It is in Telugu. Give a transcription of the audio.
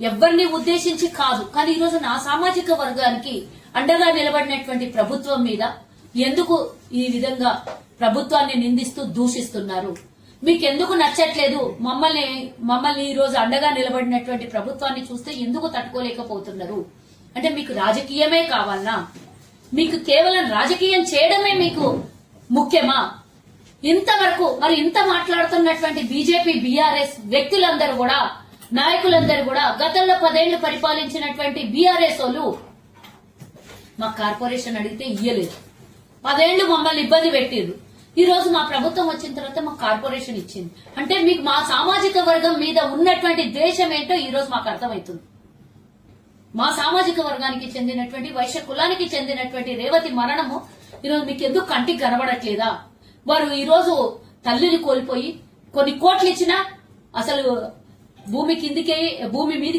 ఎవరిని ఉద్దేశించి కాదు. కానీ ఈరోజు నా సామాజిక వర్గానికి అండగా నిలబడినటువంటి ప్రభుత్వం మీద ఎందుకు ఈ విధంగా ప్రభుత్వాన్ని నిందిస్తూ దూషిస్తున్నారు? మీకు ఎందుకు నచ్చట్లేదు మమ్మల్ని మమ్మల్ని ఈ రోజు అండగా నిలబడినటువంటి ప్రభుత్వాన్ని చూస్తే ఎందుకు తట్టుకోలేకపోతున్నారు? అంటే మీకు రాజకీయమే కావాలనా? మీకు కేవలం రాజకీయం చేయడమే మీకు ముఖ్యమా? ఇంతవరకు మరి ఇంత మాట్లాడుతున్నటువంటి బీజేపీ బీఆర్ఎస్ వ్యక్తులందరూ కూడా నాయకులందరూ కూడా గతంలో పదేళ్ళు పరిపాలించినటువంటి బీఆర్ఎస్ వాళ్ళు మా కార్పొరేషన్ అడిగితే ఇయ్యలేదు. పదేళ్ళు మమ్మల్ని ఇబ్బంది పెట్టిర్రు. ఈ రోజు మా ప్రభుత్వం వచ్చిన తర్వాత మా కార్పొరేషన్ ఇచ్చింది. అంటే మీకు మా సామాజిక వర్గం మీద ఉన్నటువంటి ద్వేషం ఏంటో ఈ రోజు మాకు అర్థమవుతుంది. మా సామాజిక వర్గానికి చెందినటువంటి వైశ్య కులానికి చెందినటువంటి రేవతి మరణము ఈరోజు మీకు ఎందుకు కంటికి కనబడట్లేదా? వారు ఈరోజు తల్లిని కోల్పోయి కొన్ని కోట్లు ఇచ్చినా అసలు భూమి కిందికి భూమి మీద